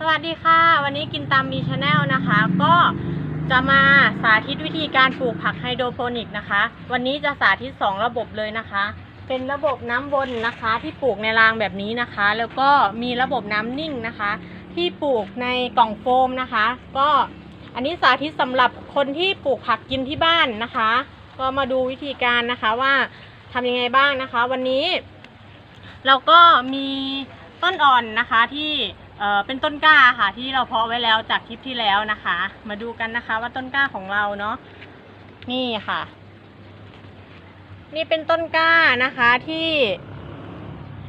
สวัสดีค่ะ วันนี้กินตามมีชาแนลนะคะ ก็จะมาสาธิตวิธีการปลูกผักไฮโดรโปนิกนะคะ วันนี้จะสาธิต 2 ระบบเลยนะคะ เป็นระบบน้ำวนนะคะ ที่ปลูกในรางแบบนี้นะคะ แล้วก็มีระบบน้ำนิ่งนะคะ ที่ปลูกในกล่องโฟมนะคะ ก็อันนี้สาธิตสำหรับคนที่ปลูกผักกินที่บ้านนะคะ ก็มาดูวิธีการนะคะว่าทำยังไงบ้างนะคะ วันนี้ เราก็มีต้นอ่อนนะคะที่ เเป็นต้นกล้าค่ะ ที่เราเพาะไว้แล้วจากคลิปที่แล้วนะคะ มาดูกันนะคะ ว่าต้นกล้าของเราเนาะนี่ค่ะ นี่เป็นต้นกล้านะคะที่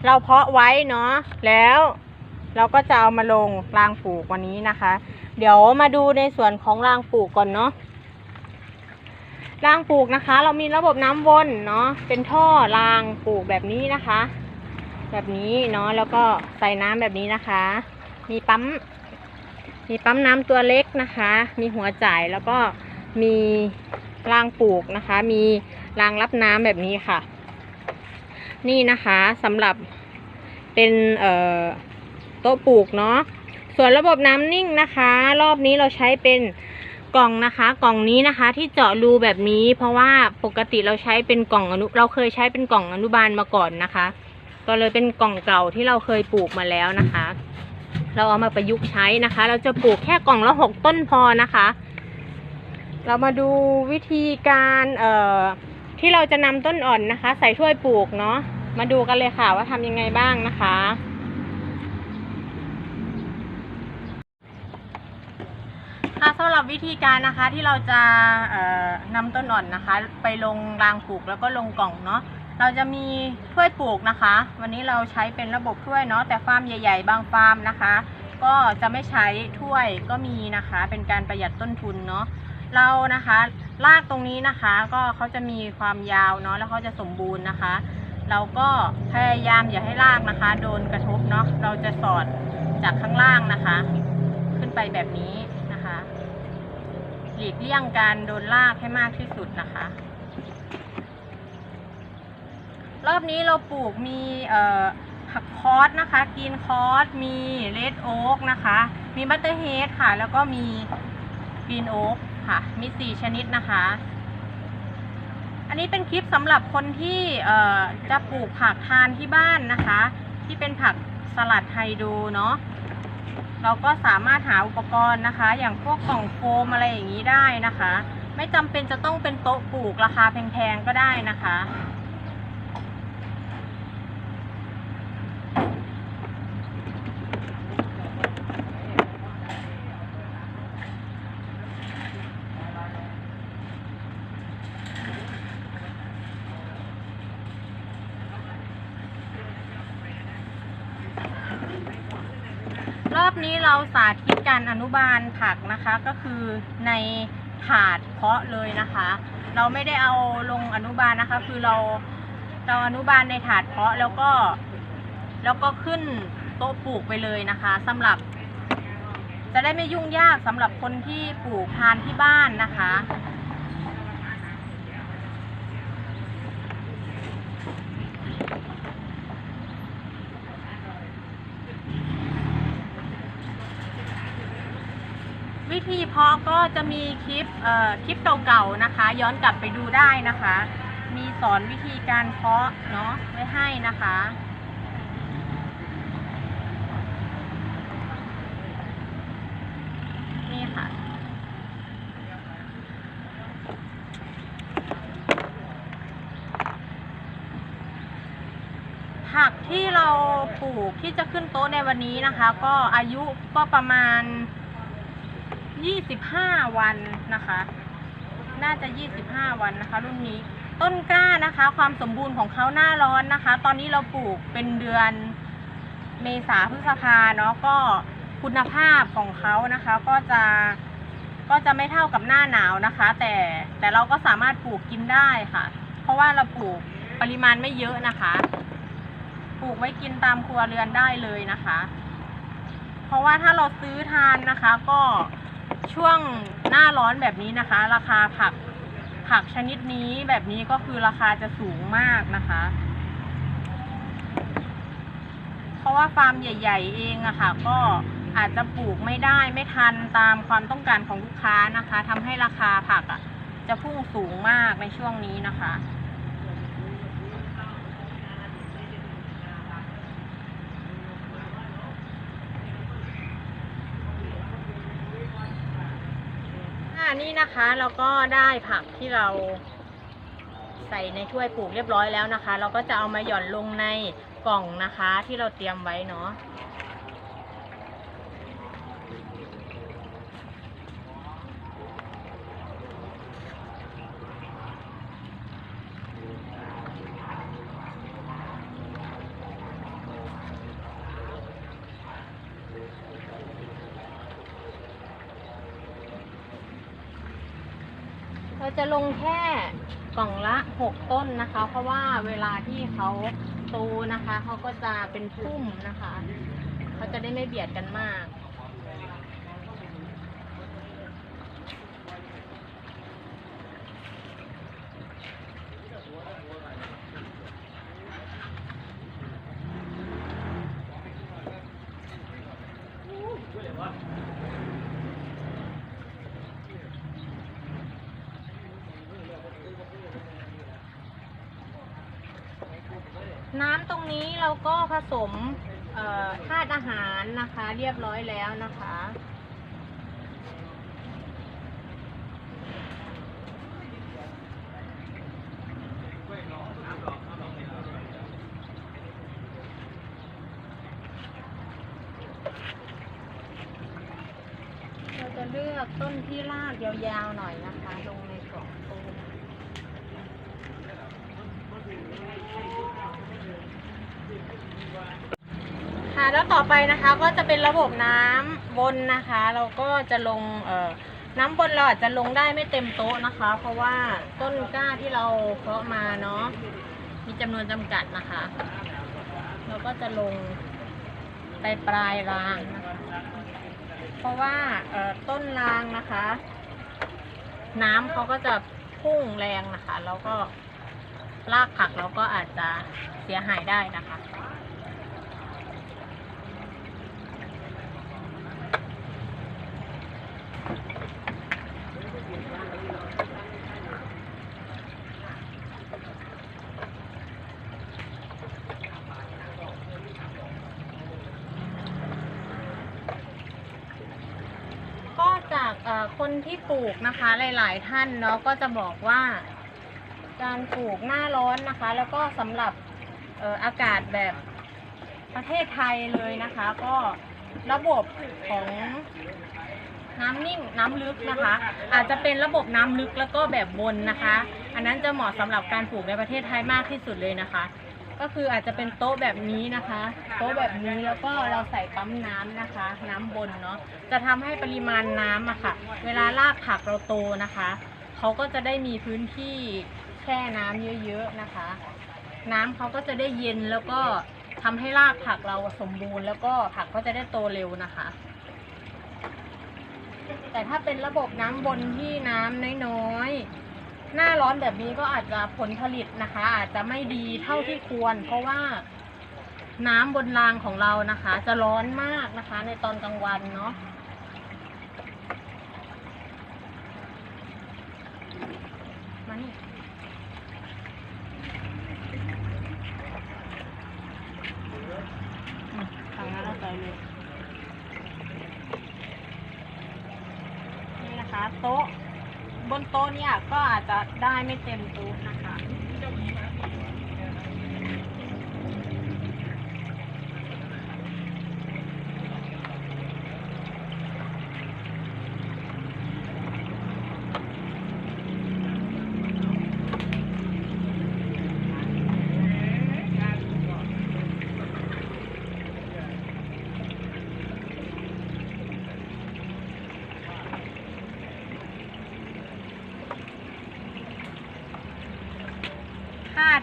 เราเพาะไว้เนาะแล้วเราก็จะเอามาลงรางปลูกวันนี้นะคะ เดี๋ยวมาดูในส่วนของรางปลูกก่อนเนาะรางปลูกนะคะ เรามีระบบน้ำวนเนาะเป็นท่อรางปลูกแบบนี้นะคะ แบบนี้เนาะแล้วก็ใส่น้ำแบบนี้นะคะ มีปั๊ม มีปั๊มน้ำตัวเล็กนะคะ มีหัวจ่ายแล้วก็มีรางปลูกนะคะ มีรางรับน้ำแบบนี้ค่ะ นี่นะคะสำหรับเป็นเอ่อโต๊ะปลูกเนาะ ส่วนระบบน้ำนิ่งนะคะ รอบนี้เราใช้เป็นกล่องนะคะ กล่องนี้นะคะที่เจาะรูแบบนี้ เพราะว่าปกติเราใช้เป็นกล่องอนุเราเคยใช้เป็นกล่องอนุบาลมาก่อนนะคะ ก็เลยเป็นกล่องเก่าที่เราเคยปลูกมาแล้วนะคะ เราเอามาประยุกต์ใช้นะคะ เราจะปลูกแค่กล่องละหกต้นพอนะคะ เรามาดูวิธีการเอ่อที่เราจะนำต้นอ่อนนะคะ ใส่ถ้วยปลูกเนาะมาดูกันเลยค่ะว่าทำยังไงบ้างนะคะ ค่ะสำหรับวิธีการนะคะที่เราจะเอ่อนำต้นอ่อนนะคะ ไปลงรางปลูกแล้วก็ลงกล่องเนาะ เราจะมีถ้วยปลูกนะคะ วันนี้เราใช้เป็นระบบถ้วยเนาะแต่ฟาร์มใหญ่ๆ บางฟาร์มนะคะ ก็จะไม่ใช้ถ้วยก็มีนะคะ เป็นการประหยัดต้นทุนเนาะเรานะคะรากตรงนี้นะคะ ก็เขาจะมีความยาวเนาะแล้วเขาจะสมบูรณ์นะคะ เราก็พยายามอย่าให้รากนะคะ โดนกระทบเนาะเราจะสอดจากข้างล่างนะคะ ขึ้นไปแบบนี้นะคะ หลีกเลี่ยงการโดนรากให้มากที่สุดนะคะ รอบนี้เราปลูกมีเอ่อผักคอสนะคะกีนคอสมีเลดโอ๊กนะคะ มีบัตเตอร์เฮดค่ะ แล้วก็มีกีนโอ๊กค่ะ มีสี่ชนิดนะคะ อันนี้เป็นคลิปสำหรับคนที่เอ่อจะปลูกผักทานที่บ้านนะคะ ที่เป็นผักสลัดไฮโดรเนาะเราก็สามารถหาอุปกรณ์นะคะ อย่างพวกกล่องโฟมอะไรอย่างนี้ได้นะคะ ไม่จำเป็นจะต้องเป็นโต๊ะปลูกราคาแพงๆก็ได้นะคะ นี้เราสาธิตการอนุบาลผักนะคะ ก็คือในถาดเพาะเลยนะคะ เราไม่ได้เอาลงอนุบาลนะคะ คือเราเราอนุบาลในถาดเพาะแล้วก็แล้วก็ขึ้นโต๊ะปลูกไปเลยนะคะสำหรับ จะได้ไม่ยุ่งยากสำหรับคนที่ปลูกทานที่บ้านนะคะ วิธีเพาะก็จะมีคลิปเอ่อคลิปเก่าๆนะคะ ย้อนกลับไปดูได้นะคะ มีสอนวิธีการเพาะเนาะไว้ให้นะคะนี่ค่ะผักที่เราปลูกที่จะขึ้นโต๊ะในวันนี้นะคะ ก็อายุก็ประมาณ 25วันนะคะ น่าจะ25วันนะคะ รุ่นนี้ต้นกล้านะคะ ความสมบูรณ์ของเขาหน้าร้อนนะคะ ตอนนี้เราปลูกเป็นเดือนเมษาพฤษภาเนาะก็คุณภาพของเขานะคะ ก็จะก็จะไม่เท่ากับหน้าหนาวนะคะ แต่แต่เราก็สามารถปลูกกินได้ค่ะ เพราะว่าเราปลูกปริมาณไม่เยอะนะคะ ปลูกไว้กินตามครัวเรือนได้เลยนะคะ เพราะว่าถ้าเราซื้อทานนะคะ ก็ ช่วงหน้าร้อนแบบนี้นะคะ ราคาผักผักชนิดนี้แบบนี้ก็คือราคาจะสูงมากนะคะ เพราะว่าฟาร์มใหญ่ ๆ เองอะค่ะ ก็อาจจะปลูกไม่ได้ไม่ทันตามความต้องการของลูกค้านะคะทำให้ราคาผักอะจะพุ่งสูงมากในช่วงนี้นะคะ นี่นะคะเราก็ได้ผักที่เราใส่ในถ้วยปลูกเรียบร้อยแล้วนะคะ เราก็จะเอามาหย่อนลงในกล่องนะคะ ที่เราเตรียมไว้เนาะ เราจะลงแค่กล่องละหกต้นนะคะ เพราะว่าเวลาที่เขาโตนะคะ เขาก็จะเป็นพุ่มนะคะ เขาจะได้ไม่เบียดกันมาก น้ำ ตรงนี้เราก็ผสมธาตุอาหารนะคะ เรียบร้อยแล้วนะคะ เราจะเลือกต้นที่รากยาวๆหน่อยนะคะ ลงในกล่องตูม ค่ะ แล้วต่อไปนะคะก็จะเป็นระบบน้ำบนนะคะ เราก็จะลงเอ่อน้ำบนเราอาจจะลงได้ไม่เต็มโต๊ะนะคะ เพราะว่าต้นกล้าที่เราเพาะมาเนาะมีจำนวนจำกัดนะคะ เราก็จะลงไปปลายรางนะคะเพราะว่าเอ่อต้นรางนะคะ น้ำเขาก็จะพุ่งแรงนะคะ แล้วก็รากผักเราก็อาจจะเสียหายได้นะคะ ก็จากเอ่อ คนที่ปลูกนะคะหลาย ๆ ท่านเนาะก็จะบอกว่า การปลูกหน้าร้อนนะคะ แล้วก็สำหรับอากาศแบบประเทศไทยเลยนะคะ ก็ระบบของน้ำนิ่งน้ำลึกนะคะ อาจจะเป็นระบบน้ำลึกแล้วก็แบบบนนะคะ อันนั้นจะเหมาะสำหรับการปลูกในประเทศไทยมากที่สุดเลยนะคะ ก็คืออาจจะเป็นโต๊ะแบบนี้นะคะ โต๊ะแบบนี้แล้วก็เราใส่ปั๊มน้ำนะคะ น้ำบนเนาะจะทำให้ปริมาณน้ำอะค่ะ เวลารากผักเราโตนะคะเขาก็จะได้มีพื้นที่แช่น้ำเยอะๆนะคะ น้ำเขาก็จะได้เย็นแล้วก็ทำให้รากผักเราสมบูรณ์ แล้วก็ผักก็จะได้โตเร็วนะคะ แต่ถ้าเป็นระบบน้ำบนที่น้ำน้อยๆ หน้าร้อนแบบนี้ก็อาจจะผลผลิตนะคะ อาจจะไม่ดีเท่าที่ควร เพราะว่าน้ำบนรางของเรานะคะ จะร้อนมากนะคะ ในตอนกลางวันเนาะมานี่อืมทางนั้นเราใส่เลย นี่นะคะ โต๊ะ บนโต๊ะ เนี่ยก็อาจจะได้ไม่เต็มตู้นะคะ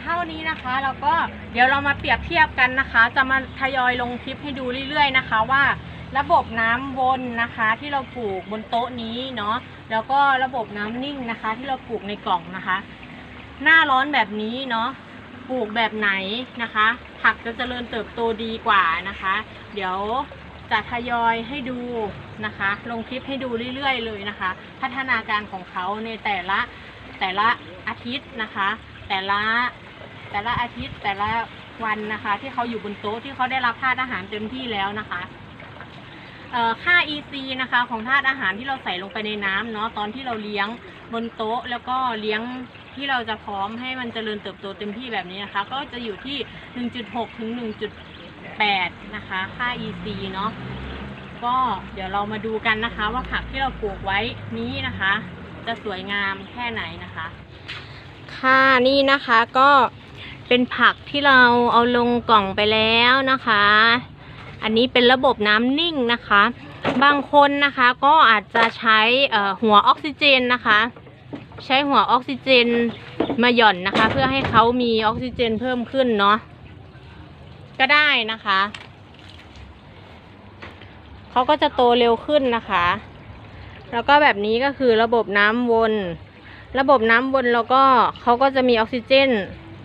เท่านี้นะคะแล้วก็เดี๋ยวเรามาเปรียบเทียบกันนะคะ จะมาทยอยลงคลิปให้ดูเรื่อยๆนะคะว่าระบบน้ำวนนะคะที่เราปลูกบนโต๊ะนี้เนาะแล้วก็ระบบน้ำนิ่งนะคะ ที่เราปลูกในกล่องนะคะ หน้าร้อนแบบนี้เนาะปลูกแบบไหนนะคะ ผักจะเจริญเติบโตดีกว่านะคะ เดี๋ยวจะทยอยให้ดูนะคะ ลงคลิปให้ดูเรื่อยๆ เลยนะคะ พัฒนาการของเขาในแต่ละแต่ละอาทิตย์นะคะ แต่ละแต่ละอาทิตย์แต่ละวันนะคะ ที่เขาอยู่บนโต๊ะที่เขาได้รับธาตุอาหารเต็มที่แล้วนะคะค่า EC นะคะ ของธาตุอาหารที่เราใส่ลงไปในน้ำเนาะตอนที่เราเลี้ยงบนโต๊ะแล้วก็เลี้ยงที่เราจะพร้อมให้มันเจริญเติบโตเต็มที่แบบนี้นะคะ ก็จะอยู่ที่ 1.6 ถึง 1.8 นะคะ ค่า EC เนาะก็เดี๋ยวเรามาดูกันนะคะ ว่าผักที่เราปลูกไว้นี้นะคะ จะสวยงามแค่ไหนนะคะ ค่ะนี่นะคะก็เป็นผักที่เราเอาลงกล่องไปแล้วนะคะ อันนี้เป็นระบบน้ำนิ่งนะคะ บางคนนะคะก็อาจจะใช้หัวออกซิเจนนะคะ ใช้หัวออกซิเจนมาหย่อนนะคะ เพื่อให้เขามีออกซิเจนเพิ่มขึ้นเนาะก็ได้นะคะเขาก็จะโตเร็วขึ้นนะคะ แล้วก็แบบนี้ก็คือระบบน้ำวน ระบบน้ำวนแล้วก็เขาก็จะมีออกซิเจน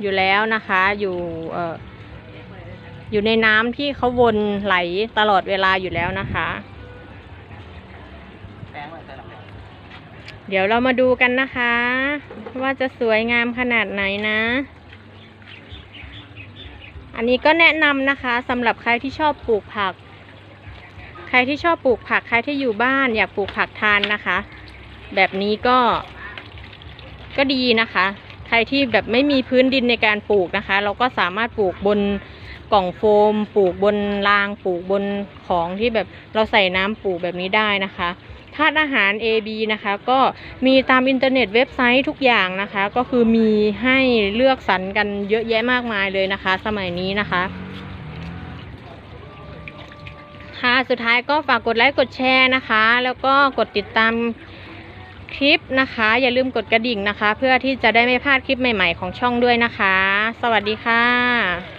อยู่แล้วนะคะ อยู่เอ่ออยู่ในน้ำที่เขาวนไหลตลอดเวลาอยู่แล้วนะคะ เดี๋ยวเรามาดูกันนะคะ ว่าจะสวยงามขนาดไหนนะ อันนี้ก็แนะนำนะคะสำหรับใครที่ชอบปลูกผัก ใครที่ชอบปลูกผัก ใครที่อยู่บ้านอยากปลูกผักทานนะคะ แบบนี้ก็ ก็ดีนะคะ ใครที่แบบไม่มีพื้นดินในการปลูกนะคะ เราก็สามารถปลูกบนกล่องโฟม ปลูกบนรางปลูกบนของที่แบบเราใส่น้ำปลูกแบบนี้ได้นะคะธาตุอาหาร AB นะคะ ก็มีตามอินเทอร์เน็ตเว็บไซต์ทุกอย่างนะคะ ก็คือมีให้เลือกสรรกันเยอะแยะมากมายเลยนะคะ สมัยนี้นะคะค่ะสุดท้ายก็ฝากกดไลค์กดแชร์นะคะ แล้วก็กดติดตาม คลิปนะคะ อย่าลืมกดกระดิ่งนะคะ เพื่อที่จะได้ไม่พลาดคลิปใหม่ ๆ ของช่องด้วยนะคะ สวัสดีค่ะ